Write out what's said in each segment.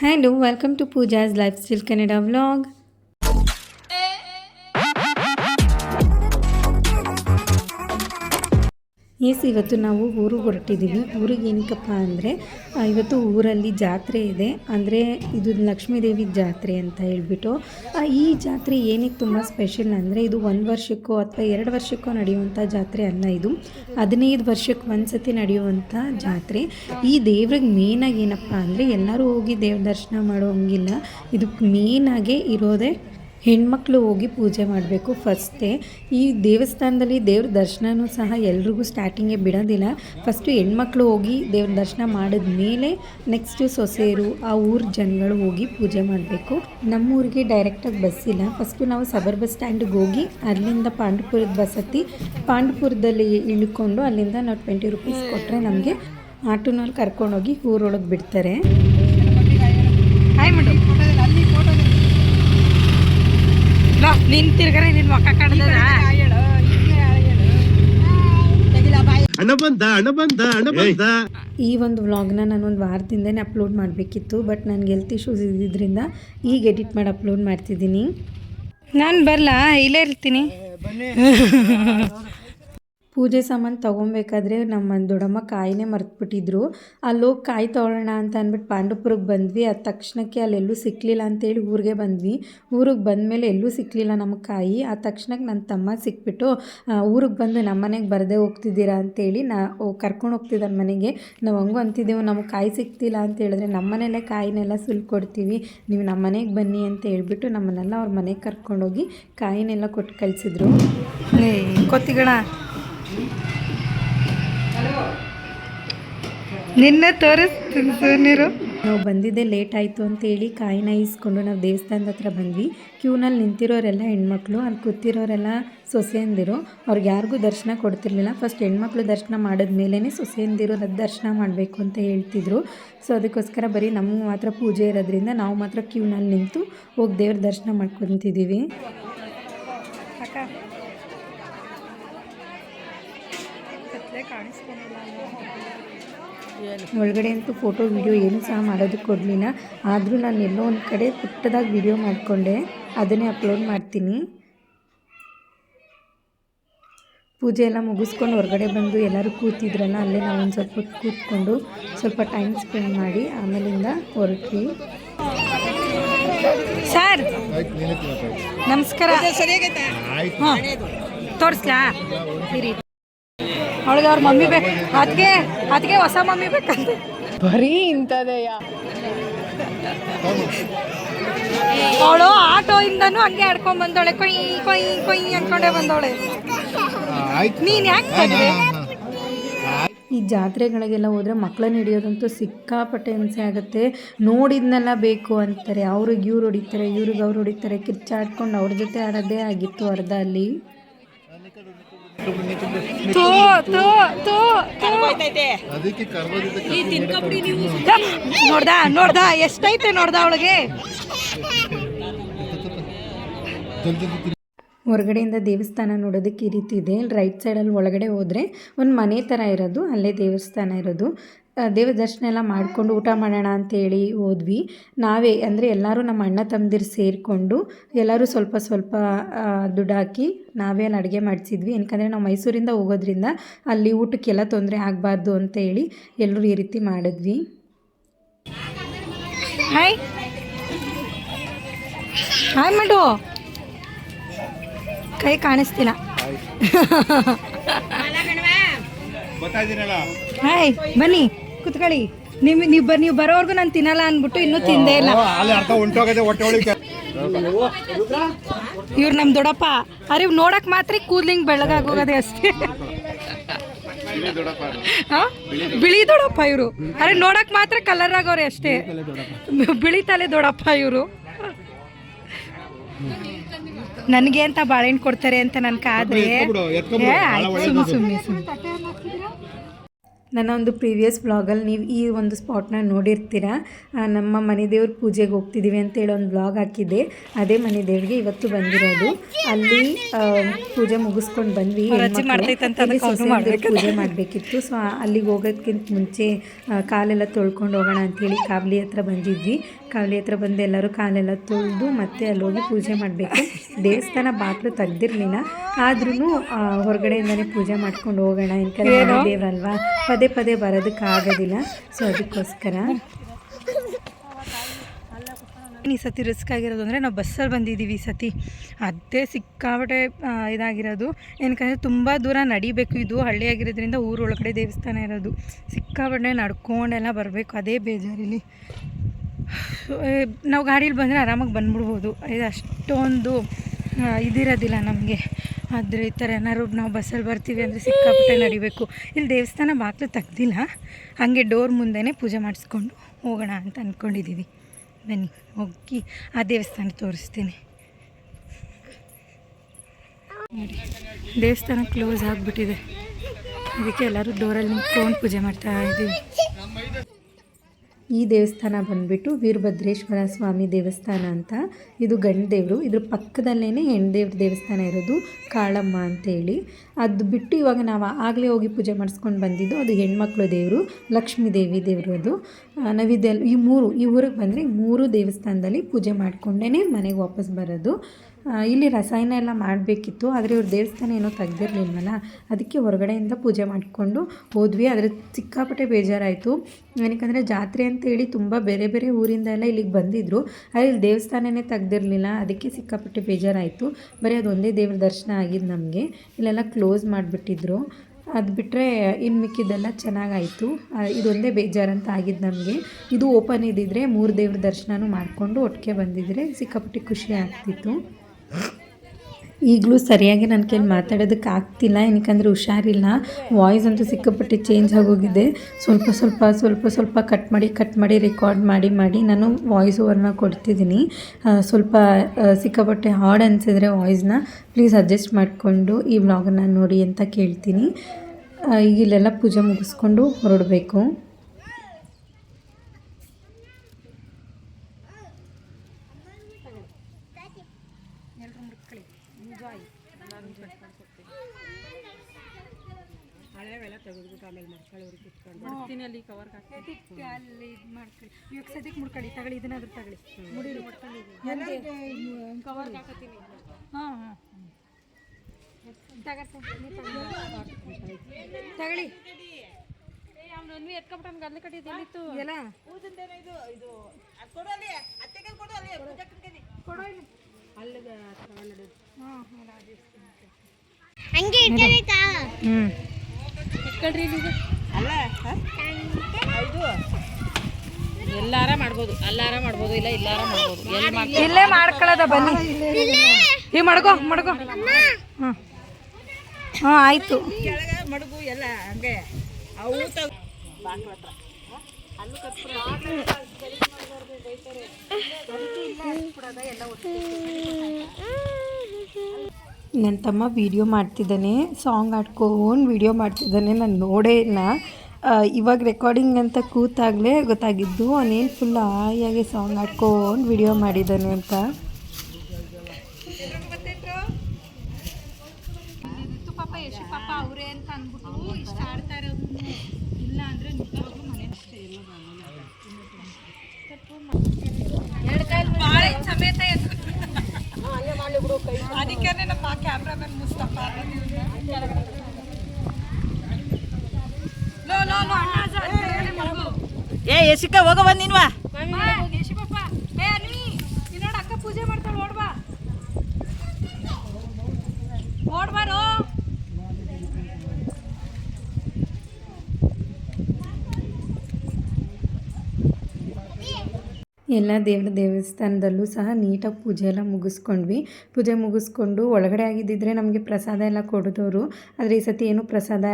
Hello welcome to Pooja's lifestyle Kannada vlogs, ಇವತ್ತು ನಾವು ಊರಿಗೆ ಹೊರಟಿದ್ದೀವಿ. ಊರಿಗೆ ಏನಕ್ಕಪ್ಪ ಅಂದರೆ ಇವತ್ತು ಊರಲ್ಲಿ ಜಾತ್ರೆ ಇದೆ. ಅಂದರೆ ಇದು ಲಕ್ಷ್ಮೀ ದೇವಿ ಜಾತ್ರೆ ಅಂತ ಹೇಳ್ಬಿಟ್ಟು ಈ ಜಾತ್ರೆ ಏನಕ್ಕೆ ತುಂಬ ಸ್ಪೆಷಲ್ ಅಂದರೆ, ಇದು ಒಂದು ವರ್ಷಕ್ಕೋ ಅಥವಾ ಎರಡು ವರ್ಷಕ್ಕೋ ನಡೆಯುವಂಥ ಜಾತ್ರೆ ಅಲ್ಲ ಇದು. ಹದಿನೈದು ವರ್ಷಕ್ಕೆ ಒಂದ್ಸತಿ ನಡೆಯುವಂಥ ಜಾತ್ರೆ. ಈ ದೇವ್ರಿಗೆ ಮೇನಾಗಿ ಏನಪ್ಪ ಅಂದರೆ, ಎಲ್ಲರೂ ಹೋಗಿ ದೇವ್ರ ದರ್ಶನ ಮಾಡೋ ಹಂಗಿಲ್ಲ ಇದಕ್ಕೆ ಮೇನಾಗೆ ಇರೋದೇ ಹೆಣ್ಮಕ್ಳು ಹೋಗಿ ಪೂಜೆ ಮಾಡಬೇಕು ಫಸ್ಟೇ ಈ ದೇವಸ್ಥಾನದಲ್ಲಿ ದೇವ್ರ ದರ್ಶನವೂ ಸಹ ಎಲ್ರಿಗೂ ಸ್ಟಾರ್ಟಿಂಗೇ ಬಿಡೋದಿಲ್ಲ. ಫಸ್ಟು ಹೆಣ್ಮಕ್ಳು ಹೋಗಿ ದೇವ್ರ ದರ್ಶನ ಮಾಡಿದ ಮೇಲೆ ನೆಕ್ಸ್ಟು ಸೊಸೆಯರು, ಆ ಊರ ಜನಗಳು ಹೋಗಿ ಪೂಜೆ ಮಾಡಬೇಕು. ನಮ್ಮೂರಿಗೆ ಡೈರೆಕ್ಟಾಗಿ ಬಸ್ ಇಲ್ಲ. ಫಸ್ಟು ನಾವು ಸಬರ್ ಬಸ್ ಸ್ಟ್ಯಾಂಡಿಗೆ ಹೋಗಿ ಅಲ್ಲಿಂದ ಪಾಂಡ್ಪುರದ ಬಸ್ ಹತ್ತಿ ಪಾಂಡ್ಪುರದಲ್ಲಿ ಇಳ್ಕೊಂಡು ಅಲ್ಲಿಂದ ನಾವು ಟ್ವೆಂಟಿ ರುಪೀಸ್ ಕೊಟ್ಟರೆ ನಮಗೆ ಆಟೋನಲ್ಲಿ ಕರ್ಕೊಂಡೋಗಿ ಊರೊಳಗೆ ಬಿಡ್ತಾರೆ. ಹಾಯ್ ಮೇಡಮ್ ನಿನ್ ತಿರ್ಗರೆ ನಿನ್ ಮಕ್ಕ ಬಂದ ಈ ಒಂದು ವ್ಲಾಗ್ನ ನಾನು ಒಂದು ವಾರದಿಂದನೇ ಅಪ್ಲೋಡ್ ಮಾಡಬೇಕಿತ್ತು ಬಟ್ ನನಗೆ ಹೆಲ್ತ್ ಇಶ್ಯೂಸ್ ಇದ್ದಿದ್ದರಿಂದ ಈಗ ಎಡಿಟ್ ಮಾಡಿ ಅಪ್ಲೋಡ್ ಮಾಡ್ತಿದ್ದೀನಿ. ನಾನು ಬರಲಾ? ಇಲ್ಲೇ ಇರ್ತೀನಿ. ಪೂಜೆ ಸಾಮಾನು ತೊಗೊಬೇಕಾದ್ರೆ ನಮ್ಮ ದೊಡ್ಡಮ್ಮ ಕಾಯಿನೇ ಮರ್ತುಬಿಟ್ಟಿದ್ರು. ಅಲ್ಲೋಗಿ ಕಾಯಿ ತೊಗೊಳ್ಳೋಣ ಅಂತ ಅಂದ್ಬಿಟ್ಟು ಪಾಂಡವಪುರಕ್ಕೆ ಬಂದ್ವಿ. ಆ ತಕ್ಷಣಕ್ಕೆ ಅಲ್ಲೆಲ್ಲೂ ಸಿಕ್ಕಲಿಲ್ಲ ಅಂತೇಳಿ ಊರಿಗೆ ಬಂದ್ವಿ. ಊರಿಗೆ ಬಂದಮೇಲೆ ಎಲ್ಲೂ ಸಿಕ್ಕಲಿಲ್ಲ ನಮ್ಮ ಕಾಯಿ. ಆ ತಕ್ಷಣಕ್ಕೆ ನನ್ನ ತಮ್ಮ ಸಿಕ್ಬಿಟ್ಟು ಊರಿಗೆ ಬಂದು ನಮ್ಮ ಮನೆಗೆ ಬರದೇ ಹೋಗ್ತಿದ್ದೀರಾ ಅಂತೇಳಿ ನಾ ಕರ್ಕೊಂಡು ಹೋಗ್ತಿದ್ದಾನೆ ಮನೆಗೆ. ನಾವು ಹಂಗೂ ಅಂತಿದ್ದೆವು ನಮಗೆ ಕಾಯಿ ಸಿಗ್ತಿಲ್ಲ ಅಂತ ಹೇಳಿದ್ರೆ ನಮ್ಮ ಮನೆಯಲ್ಲೇ ಕಾಯಿನೆಲ್ಲ ಸುಲ್ಕೊಡ್ತೀವಿ. ನೀವು ನಮ್ಮ ಮನೆಗೆ ಬನ್ನಿ ಅಂತ ಹೇಳ್ಬಿಟ್ಟು ನಮ್ಮನ್ನೆಲ್ಲ ಅವ್ರ ಮನೆಗೆ ಕರ್ಕೊಂಡೋಗಿ ಕಾಯಿನೆಲ್ಲ ಕೊಟ್ಟು ಕಳಿಸಿದ್ರು. ಕೊತ್ತಿಗಳ ನಿನ್ನ ತೋರಿಸ್ತೀನಿ ನಾವು ಬಂದಿದ್ದೆ ಲೇಟ್ ಆಯಿತು ಅಂತೇಳಿ ಕಾಯಿನ ಇಸ್ಕೊಂಡು ನಾವು ದೇವಸ್ಥಾನದ ಹತ್ರ ಬಂದ್ವಿ. ಕ್ಯೂನಲ್ಲಿ ನಿಂತಿರೋರೆಲ್ಲ ಹೆಣ್ಮಕ್ಳು ಅಲ್ಲಿ ಕೂತಿರೋರೆಲ್ಲ ಸೊಸೆಯಂದಿರು. ಅವ್ರಿಗೆ ಯಾರಿಗೂ ದರ್ಶನ ಕೊಡ್ತಿರ್ಲಿಲ್ಲ. ಫಸ್ಟ್ ಹೆಣ್ಮಕ್ಳು ದರ್ಶನ ಮಾಡಿದ್ಮೇಲೆ ಸೊಸೆಯಂದಿರು ದರ್ಶನ ಮಾಡಬೇಕು ಅಂತ ಹೇಳ್ತಿದ್ರು. ಸೊ ಅದಕ್ಕೋಸ್ಕರ ಬರೀ ನಮ್ಮ ಮಾತ್ರ ಪೂಜೆ ಇರೋದ್ರಿಂದ ನಾವು ಮಾತ್ರ ಕ್ಯೂನಲ್ಲಿ ನಿಂತು ಹೋಗಿ ದೇವ್ರ ದರ್ಶನ ಮಾಡ್ಕೊತಿದ್ದೀವಿ. ಒಳಗಡೆ ಅಂತೂ ಫೋಟೋ ವಿಡಿಯೋ ಏನು ಸಹ ಮಾಡೋದಕ್ಕೆ ಕೊಡಲಿಲ್ಲ. ಆದರೂ ನಾನು ಎಲ್ಲೋ ಒಂದು ಕಡೆ ಪುಟ್ಟದಾಗಿ ವಿಡಿಯೋ ಮಾಡಿಕೊಂಡೆ. ಅದನ್ನೇ ಅಪ್ಲೋಡ್ ಮಾಡ್ತೀನಿ. ಪೂಜೆ ಎಲ್ಲ ಮುಗಿಸ್ಕೊಂಡು ಹೊರಗಡೆ ಬಂದು ಎಲ್ಲರೂ ಕೂತಿದ್ರಲ್ಲ ಅಲ್ಲೇ ನಾವು ಒಂದು ಸ್ವಲ್ಪ ಕೂತ್ಕೊಂಡು ಸ್ವಲ್ಪ ಟೈಮ್ ಸ್ಪೆಂಡ್ ಮಾಡಿ ಆಮೇಲಿಂದ ಹೊರಟ್ವಿ. ಸರ್ ನಮಸ್ಕಾರ. ಹಾಂ ತೋರಿಸ್ಲಾ? ಇರಿ ಅವಳಿಗೆ ಅವ್ರ ಮಮ್ಮಿ ಬೇಕು. ಅದಕ್ಕೆ ಅದಕ್ಕೆ ಹೊಸ ಮಮ್ಮಿ ಬೇಕಂತ. ಬರೀ ಇಂಥದೇಯ? ಅವಳು ಆಟೋಯಿಂದನೂ ಹಂಗೆ ಆಡ್ಕೊಂಡ್ ಬಂದವಳೆ. ಕೊಯ್ ಕೊಯ್ ಕೊಯ್ ಅನ್ಕೊಂಡೆ ಬಂದವಳೆ. ನೀನ್ ಯಾಕೆ ಬಂದೆ ಈ ಜಾತ್ರೆಗಳಿಗೆಲ್ಲ ಹೋದ್ರೆ ಮಕ್ಕಳನ್ನ ಹಿಡಿಯೋದಂತೂ ಸಿಕ್ಕಾಪಟ್ಟೆ ಹಿಂಸೆ ಆಗುತ್ತೆ. ನೋಡಿದ್ನೆಲ್ಲ ಬೇಕು ಅಂತಾರೆ. ಅವ್ರಿಗೆ ಇವ್ರು ಹೊಡಿತಾರೆ ಇವ್ರಿಗೆ ಅವ್ರು ಹೊಡಿತಾರೆ. ಕಿರ್ಚಾಡ್ಕೊಂಡು ಅವ್ರ ಜೊತೆ ಆಡೋದೇ ಆಗಿತ್ತು ಅರ್ಧ ಅಲ್ಲಿ. ತೋ ತೋ ತೋ ಅದಕ್ಕೆ ನೋಡ್ದ ನೋಡ್ದ ಎಷ್ಟೈತೆ ನೋಡ್ದ ಅವಳಿಗೆ? ಹೊರಗಡೆಯಿಂದ ದೇವಸ್ಥಾನ ನೋಡೋದಕ್ಕೆ ಈ ರೀತಿ ಇದೆ. ರೈಟ್ ಸೈಡಲ್ಲಿ ಒಳಗಡೆ ಹೋದರೆ ಒಂದು ಮನೆ ಥರ ಇರೋದು ಅಲ್ಲೇ ದೇವಸ್ಥಾನ ಇರೋದು. ಆ, ದೇವ ದರ್ಶನ ಎಲ್ಲ ಮಾಡಿಕೊಂಡು ಊಟ ಮಾಡೋಣ ಅಂತೇಳಿ ಹೋದ್ವಿ. ನಾವೇ ಅಂದರೆ ಎಲ್ಲರೂ ನಮ್ಮ ಅಣ್ಣ ತಮ್ಮದಿರು ಸೇರಿಕೊಂಡು ಎಲ್ಲರೂ ಸ್ವಲ್ಪ ಸ್ವಲ್ಪ ದುಡ್ಡಾಕಿ ದುಡ್ಡು ಹಾಕಿ ನಾವೇ ಅಲ್ಲಿ ಅಡುಗೆ ಮಾಡಿಸಿದ್ವಿ. ಏನಕ್ಕಂದರೆ ನಾವು ಮೈಸೂರಿಂದ ಹೋಗೋದ್ರಿಂದ ಅಲ್ಲಿ ಊಟಕ್ಕೆಲ್ಲ ತೊಂದರೆ ಆಗಬಾರ್ದು ಅಂತ ಹೇಳಿ ಎಲ್ಲರೂ ಈ ರೀತಿ ಮಾಡಿದ್ವಿ. ಹಾಯ್ ಹಾಯ್ ಮಾಡು ಕೈ ಕಾಣಿಸ್ತಿಲ್ಲ. ಹಾಯ್ ಬನ್ನಿ. ಕುತ್ಕೊಳ್ಳಿ. ನಿಮ್ ನೀವು ನೀವು ಬರೋವರೆಗೂ ನಾನು ತಿನ್ನಲ್ಲ ಅಂದ್ಬಿಟ್ಟು ಇನ್ನೂ ತಿಂದೇ ಇಲ್ಲ. ಅಲ್ಲಿ ಅರ್ಧ ಹೊಂಟೋಗದೆ ಹೊಟ್ಟೆ ಒಳಗೆ ಇವ್ರು ನಮ್ ದೊಡ್ಡಪ್ಪ. ಅರೆ ಇವ್ ನೋಡಕ್ ಮಾತ್ರ ಕೂದ್ಲಿಂಗ್ ಬೆಳಗಾಗೋಗದೆ ಅಷ್ಟೇ. ಬಿಳಿ ದೊಡಪ್ಪ ಇವರು. ಅರೆ ನೋಡಕ್ ಮಾತ್ರ ಕಲರ್ ಆಗೋರಿ ಅಷ್ಟೇ. ಬಿಳಿ ತಲೆ ದೊಡ್ಡಪ್ಪ ಇವರು. ನನಗೆ ಅಂತ ಬಾಳೆಹಣ್ಣು ಕೊಡ್ತಾರೆ ಅಂತ ನನ್ ಕಾದ್ರೆ. ಸುಮ್ಮನೆ ಎತ್ಕೊಂಬಿಡು. ನನ್ನ ಒಂದು ಪ್ರೀವಿಯಸ್ ಬ್ಲಾಗಲ್ಲಿ ನೀವು ಈ ಒಂದು ಸ್ಪಾಟ್ನ ನೋಡಿರ್ತೀರ. ನಮ್ಮ ಮನೆ ದೇವ್ರ ಪೂಜೆಗೆ ಹೋಗ್ತಿದ್ದೀವಿ ಅಂತೇಳಿ ಒಂದು ಬ್ಲಾಗ್ ಹಾಕಿದ್ದೆ. ಅದೇ ಮನೆ ದೇವ್ರಿಗೆ ಇವತ್ತು ಬಂದಿರೋದು. ಅಲ್ಲಿ ಪೂಜೆ ಮುಗಿಸ್ಕೊಂಡು ಬಂದ್ವಿ ಪೂಜೆ ಮಾಡಬೇಕಿತ್ತು. ಸೊ ಅಲ್ಲಿಗೆ ಹೋಗೋದಕ್ಕಿಂತ ಮುಂಚೆ ಕಾಲೆಲ್ಲ ತೊಳ್ಕೊಂಡು ಹೋಗೋಣ ಅಂಥೇಳಿ ಕಾಬ್ಲಿ ಹತ್ರ ಬಂದಿದ್ವಿ. ಕಾವಲಿ ಹತ್ರ ಬಂದು ಎಲ್ಲರೂ ಕಾಲೆಲ್ಲ ತೊಳೆದು ಮತ್ತೆ ಅಲ್ಲಿ ಹೋಗಿ ಪೂಜೆ ಮಾಡಬೇಕು. ದೇವಸ್ಥಾನ ಬಾಗಿಲು ತೆಗ್ದಿರ್ಲಿಲ್ಲ. ಆದ್ರೂ ಹೊರಗಡೆಯಿಂದನೇ ಪೂಜೆ ಮಾಡ್ಕೊಂಡು ಹೋಗೋಣ ಇನ್ಕೆಲ್ಲ ದೇವ್ರಲ್ವಾ? ಪದೇ ಪದೇ ಬರೋದಕ್ಕಾಗೋದಿಲ್ಲ ಸೊ ಅದಕ್ಕೋಸ್ಕರ. ಈ ಸತಿ ರಿಸ್ಕ್ ಆಗಿರೋದು ಅಂದರೆ ನಾವು ಬಸ್ಸಲ್ಲಿ ಬಂದಿದ್ದೀವಿ ಈ ಸತಿ. ಅದೇ ಸಿಕ್ಕಾಪಟ್ಟೆ ಇದಾಗಿರೋದು. ಏನಕ್ಕಂದರೆ ತುಂಬ ದೂರ ನಡಿಬೇಕು ಇದು. ಹಳ್ಳಿ ಆಗಿರೋದ್ರಿಂದ ಊರೊಳಗಡೆ ದೇವಸ್ಥಾನ ಇರೋದು. ಸಿಕ್ಕಾಪಟ್ಟೆ ನಡ್ಕೊಂಡೆಲ್ಲ ಬರಬೇಕು. ಅದೇ ಬೇಜಾರಿಲ್ಲಿ. ನಾವು ಗಾಡೀಲಿ ಬಂದರೆ ಆರಾಮಾಗಿ ಬಂದ್ಬಿಡ್ಬೋದು. ಇದು ಅಷ್ಟೊಂದು ಇದಿರೋದಿಲ್ಲ ನಮಗೆ. ಆದರೆ ಈ ಥರ ಏನಾದ್ರು ನಾವು ಬಸ್ಸಲ್ಲಿ ಬರ್ತೀವಿ ಅಂದರೆ ಸಿಕ್ಕಾಪಟ್ಟೆ ನಡಿಬೇಕು. ಇಲ್ಲಿ ದೇವಸ್ಥಾನ ಬಾಗಿಲು ತೆಗ್ದಿಲ್ಲ. ಹಾಗೆ ಡೋರ್ ಮುಂದೆನೇ ಪೂಜೆ ಮಾಡಿಸ್ಕೊಂಡು ಹೋಗೋಣ ಅಂತ ಅಂದ್ಕೊಂಡಿದ್ದೀವಿ ಬನ್ನಿ, ಹೋಗಿ ಆ ದೇವಸ್ಥಾನ ತೋರಿಸ್ತೀನಿ. ನೋಡಿ ದೇವಸ್ಥಾನ ಕ್ಲೋಸ್ ಆಗಿಬಿಟ್ಟಿದೆ. ಅದಕ್ಕೆ ಎಲ್ಲರೂ ಡೋರಲ್ಲಿ ನಿಂತ್ಕೊಂಡು ಪೂಜೆ ಮಾಡ್ತಾ ಇದ್ದೀವಿ ಈ ದೇವಸ್ಥಾನ ಬಂದ್ಬಿಟ್ಟು ವೀರಭದ್ರೇಶ್ವರ ಸ್ವಾಮಿ ದೇವಸ್ಥಾನ ಅಂತ. ಇದು ಗಂಡು ದೇವರು. ಇದ್ರ ಪಕ್ಕದಲ್ಲೇ ಹೆಣ್ಣು ದೇವ್ರ ದೇವಸ್ಥಾನ ಇರೋದು ಕಾಳಮ್ಮ ಅಂತೇಳಿ. ಅದು ಬಿಟ್ಟು ಇವಾಗ ನಾವು ಆಗಲೇ ಹೋಗಿ ಪೂಜೆ ಮಾಡಿಸ್ಕೊಂಡು ಬಂದಿದ್ದು ಅದು ಹೆಣ್ಮಕ್ಳು ದೇವರು, ಲಕ್ಷ್ಮೀ ದೇವಿ ದೇವರು ಅದು. ನವಿದೆಲ್ ಈ ಮೂರು, ಈ ಊರಿಗೆ ಬಂದರೆ ಮೂರು ದೇವಸ್ಥಾನದಲ್ಲಿ ಪೂಜೆ ಮಾಡಿಕೊಂಡೇ ಮನೆಗೆ ವಾಪಸ್ ಬರೋದು. ಇಲ್ಲಿ ರಸಾಯನ ಎಲ್ಲ ಮಾಡಬೇಕಿತ್ತು, ಆದರೆ ಇವ್ರ ದೇವಸ್ಥಾನ ಏನೋ ತೆಗ್ದಿರಲಿಲ್ವಲ್ಲ? ಅದಕ್ಕೆ ಹೊರಗಡೆಯಿಂದ ಪೂಜೆ ಮಾಡಿಕೊಂಡು ಹೋದ್ವಿ. ಆದರೆ ಸಿಕ್ಕಾಪಟ್ಟೆ ಬೇಜಾರಾಯಿತು. ಏನಕ್ಕಂದರೆ ಜಾತ್ರೆ ಅಂತೇಳಿ ತುಂಬ ಬೇರೆ ಬೇರೆ ಊರಿಂದ ಎಲ್ಲ ಇಲ್ಲಿಗೆ ಬಂದಿದ್ದರು ಆದರೆ ಇಲ್ಲಿ ದೇವಸ್ಥಾನನೇ ತೆಗ್ದಿರಲಿಲ್ಲ. ಅದಕ್ಕೆ ಸಿಕ್ಕಾಪಟ್ಟೆ ಬೇಜಾರಾಯಿತು. ಬರೀ ಅದೊಂದೇ ದೇವ್ರ ದರ್ಶನ ಆಗಿದ್ದು ನಮಗೆ. ಇಲ್ಲೆಲ್ಲ ಕ್ಲೋಸ್ ಮಾಡಿಬಿಟ್ಟಿದ್ರು. ಅದು ಬಿಟ್ಟರೆ ಇನ್ನು ಮಿಕ್ಕಿದ್ದೆಲ್ಲ ಚೆನ್ನಾಗಾಯಿತು. ಇದೊಂದೇ ಬೇಜಾರಂತ ಆಗಿದ್ದು ನಮಗೆ. ಇದು ಓಪನ್ ಇದ್ದಿದ್ರೆ ಮೂರು ದೇವ್ರ ದರ್ಶನನೂ ಮಾಡಿಕೊಂಡು ಒಟ್ಟಿಗೆ ಬಂದಿದ್ರೆ ಸಿಕ್ಕಾಪಟ್ಟೆ ಖುಷಿ ಆಗ್ತಿತ್ತು. ಈಗಲೂ ಸರಿಯಾಗಿ ನನ್ನ ಕೈಲಿ ಮಾತಾಡೋದಕ್ಕೆ ಆಗ್ತಿಲ್ಲ. ಏನಕ್ಕಂದರೆ ಹುಷಾರಿಲ್ಲ. ವಾಯ್ಸ್ ಅಂತೂ ಸಿಕ್ಕಾಪಟ್ಟೆ ಚೇಂಜ್ ಆಗೋಗಿದೆ. ಸ್ವಲ್ಪ ಸ್ವಲ್ಪ ಸ್ವಲ್ಪ ಸ್ವಲ್ಪ ಕಟ್ ಮಾಡಿ ಕಟ್ ಮಾಡಿ ರೆಕಾರ್ಡ್ ಮಾಡಿ ಮಾಡಿ ನಾನು ವಾಯ್ಸ್ ಓವರ್ನ ಕೊಡ್ತಿದ್ದೀನಿ. ಸ್ವಲ್ಪ ಸಿಕ್ಕಾಪಟ್ಟೆ ಹಾರ್ಡ್ ಅನಿಸಿದ್ರೆ ವಾಯ್ಸ್ನ ಪ್ಲೀಸ್ ಅಡ್ಜಸ್ಟ್ ಮಾಡಿಕೊಂಡು ಈ ವ್ಲಾಗನ್ನು ನೋಡಿ ಅಂತ ಕೇಳ್ತೀನಿ. ಈಗ ಇಲ್ಲೆಲ್ಲ ಪೂಜೆ ಮುಗಿಸ್ಕೊಂಡು ಹೊರಡಬೇಕು. ಅಲ್ಲಿ ಇದು ಮಾಡ್ಕೊಳ್ಳಿ. ಇವಾಗ ಸದ್ಯಕ್ಕೆ ಮುಡ್ಕೊಳ್ಳಿ ತಗೊಳ್ಳಿ ಇದನ್ನಾದ್ರೂ ತಗೊಳ್ಳಿ. ಮುಡಿಲಿ. ಕವರ್ ಹಾಕತ್ತೀನಿ. ಹಾಂ ಹಾಂ ತಗೊಳ್ಳಿ. ಎತ್ಕೊಬಿಟ್ಟು ಕೊಡೋ ಇಲ್ಲಿ. ಹಾಂ ಹಾಂ ಹಂಗೆ ಇಟ್ಕೊಂಡಿತ್ತಾ ಹ್ಞೂ ಇಟ್ಕೊಳ್ರಿ ಅಲ್ಲ ಎಲ್ಲಾರ ಮಾಡ್ಬೋದು ಅಲ್ಲಾರ ಮಾಡ್ಬೋದು ಇಲ್ಲ ಇಲ್ಲಾರ ಮಾಡ್ಬೋದು. ಎಲ್ಲಿ ಇಲ್ಲೇ ಮಾಡ್ಕೊಳ್ಳೋದ ಬನ್ನಿ. ಈ ಮಡ್ಗೋ ಮಡ್ಗೋ. ಹ್ಞೂ ಹಾಂ ಆಯಿತು. ಮಡಗು ಎಲ್ಲ ಹಂಗೆ ಅವು ನನ್ನ ತಮ್ಮ ವಿಡಿಯೋ ಮಾಡ್ತಿದ್ದಾನೆ ಸಾಂಗ್ ಆಡ್ಕೊಂಡು ವಿಡಿಯೋ ಮಾಡ್ತಿದ್ದಾನೆ ನಾನು ನೋಡೇ ಇಲ್ಲ. ಇವಾಗ ರೆಕಾರ್ಡಿಂಗ್ ಅಂತ ಕೂತಾಗಲೇ ಗೊತ್ತಾಗಿದ್ದು ಅವನೇನು ಫುಲ್ ಹಾಯಾಗಿ ಸಾಂಗ್ ಆಡ್ಕೊಂಡು ವಿಡಿಯೋ ಮಾಡಿದ್ದಾನೆ ಅಂತ. ಇತ್ತು ಪಾಪ ಯಶು ಪಾಪ ಅವರೇ ಅಂತ ಅಂದ್ಬಿಟ್ಟು ಇಷ್ಟ ಆಡ್ತಾ ಇಲ್ಲ ಅಂದ್ರೆ ನಿಜವಾಗ್ಲೂ ಮನೆ ಬಾಳೆಹಣ್ಣು ಸಮೇತ. ಅದಕ್ಕೆ ನಮ್ಮ ಕ್ಯಾಮ್ರಾಮನ್ ಮುಸ್ತಫಾ ಮಗು. ಏ ಯಶಿಕ ಹೋಗ ನೀನ್ವಾ ಎಲ್ಲ ದೇವರ ದೇವಸ್ಥಾನದಲ್ಲೂ ಸಹ ನೀಟಾಗಿ ಪೂಜೆ ಎಲ್ಲ ಮುಗಿಸ್ಕೊಂಡ್ವಿ. ಪೂಜೆ ಮುಗಿಸ್ಕೊಂಡು ಒಳಗಡೆ ಆಗಿದ್ದಿದ್ರೆ ನಮಗೆ ಪ್ರಸಾದ ಎಲ್ಲ ಕೊಡಿದವರು. ಆದರೆ ಈ ಸತಿ ಏನು ಪ್ರಸಾದ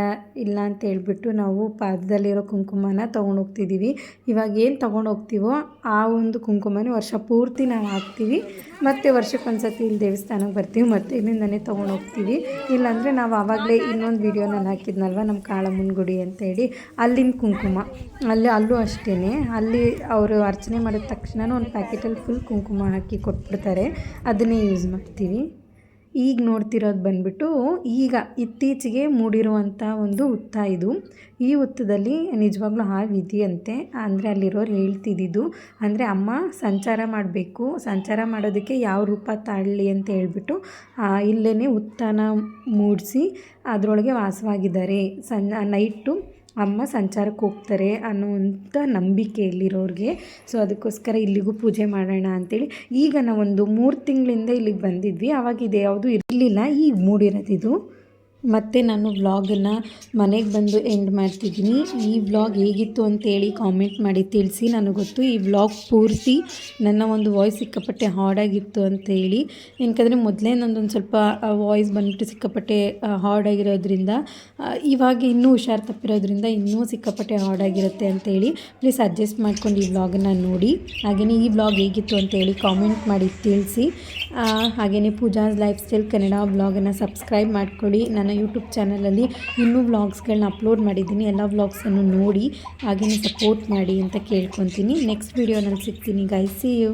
ಇಲ್ಲ ಅಂತ ಹೇಳ್ಬಿಟ್ಟು ನಾವು ಪಾದದಲ್ಲಿರೋ ಕುಂಕುಮನ ತೊಗೊಂಡೋಗ್ತಿದ್ದೀವಿ ಇವಾಗ ಏನು ತೊಗೊಂಡೋಗ್ತೀವೋ ಆ ಒಂದು ಕುಂಕುಮನೇ ವರ್ಷ ಪೂರ್ತಿ ನಾವು ಹಾಕ್ತೀವಿ. ಮತ್ತು ವರ್ಷಕ್ಕೊಂದ್ಸತಿ ಇಲ್ಲಿ ದೇವಸ್ಥಾನಕ್ಕೆ ಬರ್ತೀವಿ, ಮತ್ತು ಇಲ್ಲಿಂದನೇ ತೊಗೊಂಡೋಗ್ತೀವಿ ಇಲ್ಲಾಂದರೆ ನಾವು ಆವಾಗಲೇ ಇನ್ನೊಂದು ವೀಡಿಯೋ ನಾನು ಹಾಕಿದ್ನಲ್ವ ನಮ್ಮ ಕಾಳಮ್ಮನ ಗುಡಿ ಅಂತೇಳಿ ಅಲ್ಲಿನ ಕುಂಕುಮ. ಅಲ್ಲಿ, ಅಲ್ಲೂ ಅಷ್ಟೇ ಅಲ್ಲಿ ಅವರು ಅರ್ಚನೆ ಮಾಡಿದ ತಕ್ಷಣ ಒಂದು ಪ್ಯಾಕೆಟಲ್ಲಿ ಫುಲ್ ಕುಂಕುಮ ಹಾಕಿ ಕೊಟ್ಬಿಡ್ತಾರೆ. ಅದನ್ನೇ ಯೂಸ್ ಮಾಡ್ತೀವಿ. ಈಗ ನೋಡ್ತಿರೋದು ಬಂದ್ಬಿಟ್ಟು ಈಗ ಇತ್ತೀಚೆಗೆ ಮೂಡಿರುವಂಥ ಒಂದು ಹುತ್ತ ಇದು. ಈ ಹುತ್ತದಲ್ಲಿ ನಿಜವಾಗ್ಲೂ ಹಾವಿದೆಯಂತೆ ಅಂದರೆ ಅಲ್ಲಿರೋರು ಹೇಳ್ತಿದ್ದಿದ್ದು, ಅಂದರೆ ಅಮ್ಮ ಸಂಚಾರ ಮಾಡಬೇಕು. ಸಂಚಾರ ಮಾಡೋದಕ್ಕೆ ಯಾವ ರೂಪ ತಾಳಲಿ ಅಂತ ಹೇಳಿಬಿಟ್ಟು ಇಲ್ಲೇ ಹುತ್ತನ ಮೂಡಿಸಿ ಅದರೊಳಗೆ ವಾಸವಾಗಿದ್ದಾರೆ. ಸಣ್ಣ, ನೈಟು ಅಮ್ಮ ಸಂಚಾರಕ್ಕೆ ಹೋಗ್ತಾರೆ ಅನ್ನುವಂಥ ನಂಬಿಕೆ ಇಲ್ಲಿರೋರಿಗೆ ಸೊ ಅದಕ್ಕೋಸ್ಕರ ಇಲ್ಲಿಗೂ ಪೂಜೆ ಮಾಡೋಣ ಅಂತೇಳಿ. ಈಗ ನಾವೊಂದು ಮೂರು ತಿಂಗಳಿಂದ ಇಲ್ಲಿಗೆ ಬಂದಿದ್ವಿ. ಆವಾಗ ಇದು ಯಾವುದು ಇರಲಿಲ್ಲ. ಈಗ ಮೂಡಿರೋದಿದು ಮತ್ತು ನಾನು ವ್ಲಾಗನ್ನು ಮನೆಗೆ ಬಂದು ಎಂಡ್ ಮಾಡ್ತಿದ್ದೀನಿ. ಈ ವ್ಲಾಗ್ ಹೇಗಿತ್ತು ಅಂತೇಳಿ ಕಾಮೆಂಟ್ ಮಾಡಿ ತಿಳಿಸಿ. ನನಗೆ ಗೊತ್ತು ಈ ವ್ಲಾಗ್ ಪೂರ್ತಿ ನನ್ನ ಒಂದು ವಾಯ್ಸ್ ಸಿಕ್ಕಾಪಟ್ಟೆ ಹಾರ್ಡಾಗಿತ್ತು ಅಂತೇಳಿ. ಏನಕ್ಕಂದರೆ ಮೊದಲೇ ನಂದೊಂದು ಸ್ವಲ್ಪ ವಾಯ್ಸ್ ಬಂದುಬಿಟ್ಟು ಸಿಕ್ಕಾಪಟ್ಟೆ ಹಾರ್ಡಾಗಿರೋದ್ರಿಂದ ಇವಾಗ ಇನ್ನೂ ಹುಷಾರು ತಪ್ಪಿರೋದ್ರಿಂದ ಇನ್ನೂ ಸಿಕ್ಕಾಪಟ್ಟೆ ಹಾರ್ಡಾಗಿರುತ್ತೆ ಅಂತೇಳಿ. ಪ್ಲೀಸ್ ಅಡ್ಜಸ್ಟ್ ಮಾಡ್ಕೊಂಡು ಈ ವ್ಲಾಗನ್ನು ನೋಡಿ. ಹಾಗೆಯೇ ಈ ವ್ಲಾಗ್ ಹೇಗಿತ್ತು ಅಂತೇಳಿ ಕಾಮೆಂಟ್ ಮಾಡಿ ತಿಳಿಸಿ. ಹಾಗೆಯೇ ಪೂಜಾಸ್ ಲೈಫ್ ಸ್ಟೈಲ್ ಕನ್ನಡ ವ್ಲಾಗನ್ನು ಸಬ್ಸ್ಕ್ರೈಬ್ ಮಾಡ್ಕೊಳ್ಳಿ. ಯೂಟ್ಯೂಬ್ ಚಾನಲಲ್ಲಿ ಇನ್ನೂ ವ್ಲಾಗ್ಸ್ಗಳನ್ನ ಅಪ್ಲೋಡ್ ಮಾಡಿದ್ದೀನಿ. ಎಲ್ಲ ವ್ಲಾಗ್ಸನ್ನು ನೋಡಿ ಹಾಗೆಯೇ ಸಪೋರ್ಟ್ ಮಾಡಿ ಅಂತ ಕೇಳ್ಕೊತೀನಿ. ನೆಕ್ಸ್ಟ್ ವೀಡಿಯೋನಲ್ಲಿ ಸಿಗ್ತೀನಿ ಗೈಸ್ ಯು